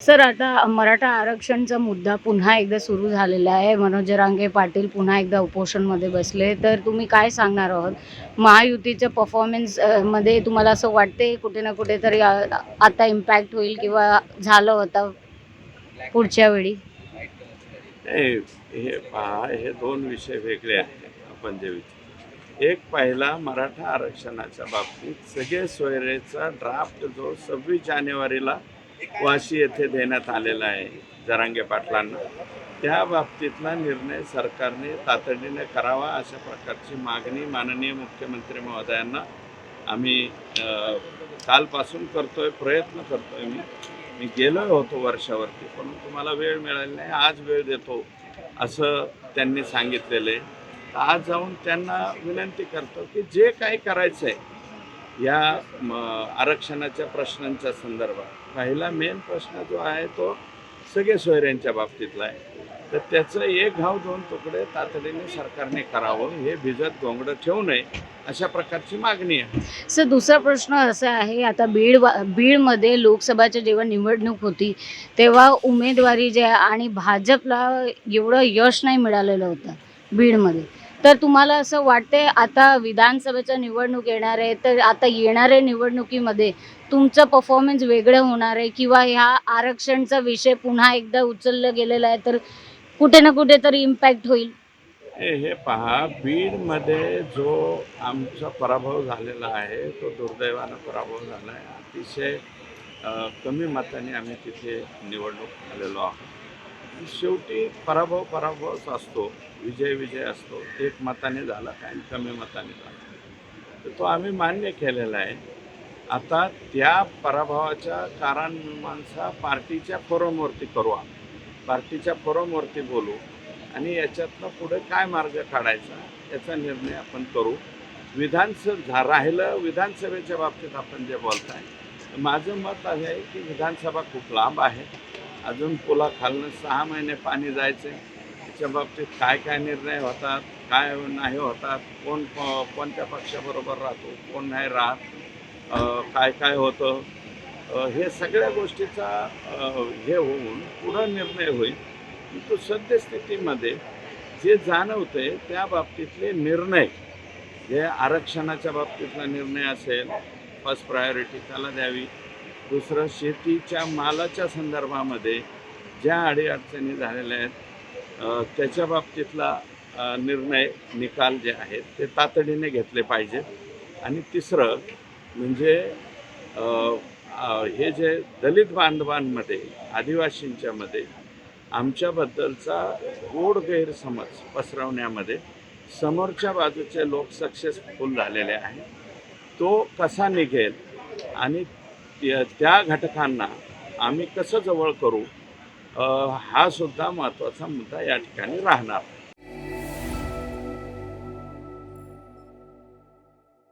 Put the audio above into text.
Sir आता मराठा आरक्षणचा मुद्दा पुन्हा एकदा सुरू झालेला आहे. मनोज रांगे पाटील पुन्हा एकदा उपोषणमध्ये बसले. तर तुम्ही काय सांगणार आहोत? महायुतीच्या परफॉर्मन्समध्ये तुम्हाला असं वाटते कुठे ना कुठे तरी आता इम्पॅक्ट होईल किंवा झालं होतं पुढच्या वेळी? हे पहा हे दोन विषय वेगळे आहेत आपण जे विचार एक पहिला मराठा आरक्षणाच्या बाबतीत सगळे सोयरेचा ड्राफ्ट जो सव्वीस जानेवारीला वाशी येथे देण्यात आलेला आहे जरांगे पाटलांना. त्या बाबतीतला निर्णय सरकारने तातडीने करावा अशा प्रकारची मागणी माननीय मुख्यमंत्री महोदयांना आम्ही कालपासून करतोय प्रयत्न करतोय मी. मी गेलो होतो वर्षावरती पण तुम्हाला वेळ मिळाली नाही आज वेळ देतो असं त्यांनी सांगितलेलं आहे. तर आज जाऊन त्यांना विनंती करतो की जे काही करायचं आहे या म, आरक्षणाच्या प्रश्नांच्या संदर्भात. पहिला मेन प्रश्न जो आहे तो सगळे सोयऱ्यांच्या बाबतीतला आहे. तर त्याचं एक घाव दोन तुकडे तातडीने सरकारने करावं हे भिजत गोंगडं ठेवू नये अशा प्रकारची मागणी आहे. सर दुसरा प्रश्न असा आहे आता बीड वा- बीडमध्ये लोकसभाच्या जेव्हा निवडणूक होती तेव्हा उमेदवारी जे आहे आणि भाजपला एवढं यश नाही मिळालेलं होतं बीडमध्ये. तर तुम्हाला असं वाटते आता विधानसभेच्या निवडणूक येणार आहे तर आता येणाऱ्या निवडणुकीमध्ये तुमचं परफॉर्मन्स वेगळं होणार आहे किंवा ह्या आरक्षणचा विषय पुन्हा एकदा उचललं गेलेला आहे तर कुठे ना कुठे तरी इम्पॅक्ट होईल? हे पहा बीडमध्ये जो आमचा पराभव झालेला आहे तो दुर्दैवानं पराभव झाला आहे अतिशय कमी मताने आम्ही तिथे निवडणूक झालेलो आहोत. शेवटी पराभव पराभवच असतो विजय विजय असतो. एक मताने झाला काय आणि कमी मताने झाला. तर तो आम्ही मान्य केलेला आहे. आता त्या पराभवाच्या कारणमीमांसा पार्टीच्या फोरमवरती करू आम्ही. पार्टीच्या फोरमवरती बोलू आणि याच्यातनं पुढे काय मार्ग काढायचा याचा निर्णय आपण करू. विधानसभा राहिलं विधानसभेच्या बाबतीत आपण जे बोलताय माझं मत आहे की विधानसभा खूप लांब आहे. अजून पुलाखालनं सहा महिने पाणी जायचे. त्याच्या बाबतीत काय काय निर्णय होतात काय नाही होतात कोण कोणत्या पक्षाबरोबर राहतो कोण नाही राहत काय काय होतं हे सगळ्या गोष्टीचा हे होऊन पुढं निर्णय होईल. परंतु सद्यस्थितीमध्ये जे जाणवते त्या बाबतीतले निर्णय जे आरक्षणाच्या बाबतीतला निर्णय असेल फर्स्ट प्रायोरिटी त्याला द्यावी. दुसरं शेतीच्या मालाच्या संदर्भामध्ये ज्या अडीअडचणी झालेल्या आहेत त्याच्या बाबतीतला निर्णय निकाल जे आहेत ते तातडीने घेतले पाहिजेत. आणि तिसरं म्हणजे हे जे दलित बांधवांमध्ये आदिवासींच्यामध्ये आमच्याबद्दलचा गोड गैरसमज पसरवण्यामध्ये समोरच्या बाजूचे लोक सक्सेसफुल झालेले आहेत. तो कसा निघेल आणि त्या- त्या घटकांना आम्ही कसं जवळ करू हा सुद्धा महत्त्वाचा मुद्दा या ठिकाणी राहणार.